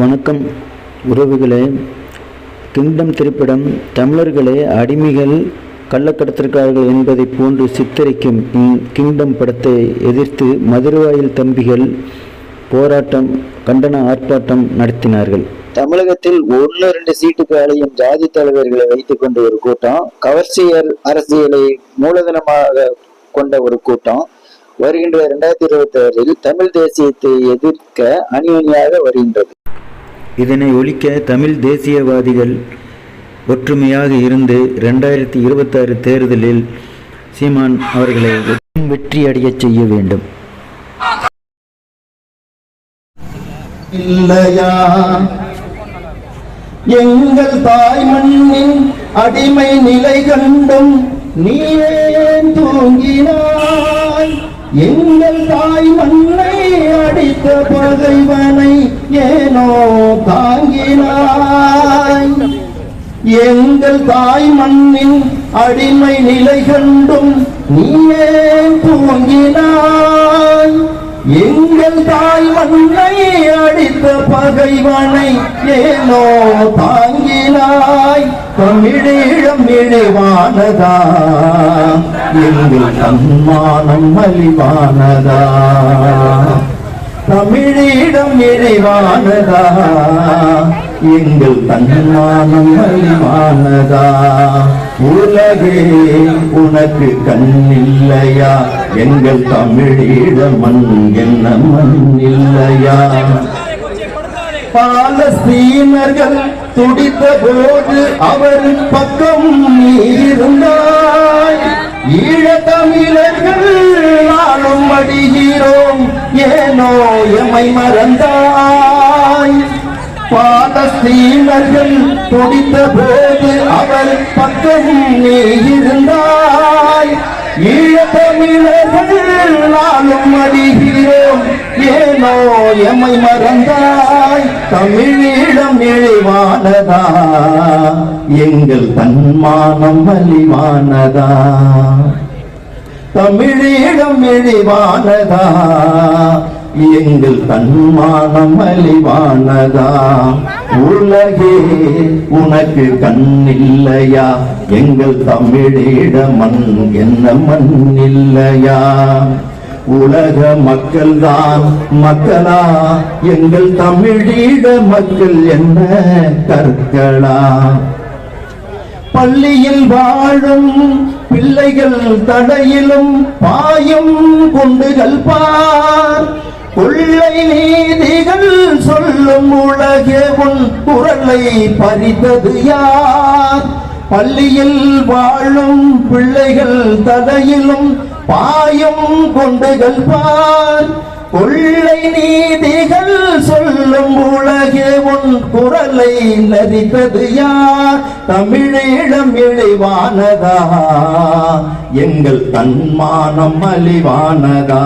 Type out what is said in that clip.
வணக்கம் உறவுகளே. கிங்டம் திரைப்படம் தமிழர்களே அடிமைகள் கள்ளக்கடத்திற்காரர்கள் என்பதை போன்று சித்தரிக்கும் கிங்டம் படத்தை எதிர்த்து மதுரவாயில் தம்பிகள் போராட்டம் கண்டன ஆர்ப்பாட்டம் நடத்தினார்கள். தமிழகத்தில் ஒன்று ரெண்டு சீட்டுக்கு அலையும் ஜாதி தலைவர்களை வைத்துக் கொண்ட ஒரு கூட்டம் கவர்ச்சியர் அரசியலை மூலதனமாக கொண்ட ஒரு கூட்டம். வருகின்ற இரண்டாயிரத்தி இருபத்தி ஆறில் தமிழ் தேசியத்தை எதிர்க்க அணி அணியாக வருகின்றது. இதனை ஒழிக்க தமிழ் தேசியவாதிகள் ஒற்றுமையாக இருந்து ரெண்டாயிரத்தி இருபத்தாறு தேர்தலில் சீமான் அவர்களை வெற்றி அடையச் செய்ய வேண்டும். இல்லையா? எங்கள் தாய் மண்ணின் அடிமை நிலை கண்டும் நீயே தூங்கினாய். எங்கள் தாய் மண்ணை அடித்த பகைவனை தாங்கினாய். எங்கள் தாய் மண்ணின் அடிமை நிலை கண்டும் நீயே தூங்கினாய். எங்கள் தாய் மண்ணை அடித்த பகைவனை ஏனோ தாங்கினாய். தமிழீழம் இழிவானதா? எங்கள் தன்மானம் மலிவானதா? தமிழீழம் நிறைவானதா எங்கள் தன்மானம் மலிவானதா உலகே உனக்கு கண்ணில்லையா? எங்கள் தமிழீழ மண் என்ன மண் இல்லையா பாலஸ்தீனர்கள் துடித்த போது அவர் பக்கம் இருந்தாய் ஈழ தமிழர்கள் நாளும் அடிகிறோம் ஏனோ எமை மறந்தாய்? பாலஸ்தீனர்கள் துடித்த போது அவர் பக்கம் நீ இருந்தாய். ஈழ தமிழர்கள் நாளும் அடிகிறோம் ஏனோ எமை மறந்தாய்? தமிழீழம் இழிவானதா? எங்கள் தன்மானம் வலிவானதா? தமிழீழம் இழிவானதா எங்கள் தன்மானம் அழிவானதா? உலகே உனக்கு கண்ணில்லையா? எங்கள் தமிழீழ மண் என்ன மண் இல்லையா உலக மக்கள்தான் மக்களா? எங்கள் தமிழீழ மக்கள் என்ன கற்களா? பள்ளியில் வாழும் பிள்ளைகள் தடையிலும் பாயும் குண்டுகள் பார். கொள்ளை நீதிகள் சொல்லும் உலகே உன் குரலை பறித்தது யார்? பள்ளியில் வாழும் பிள்ளைகள் தடையிலும் பாயும் குண்டுகள் பார். கொள்ளை நீதிகள் சொல்லும் உலகே உன் குரலை நரித்தது யார்? தமிழீழம் இழிவானதா? எங்கள் தன்மானம் அழிவானதா?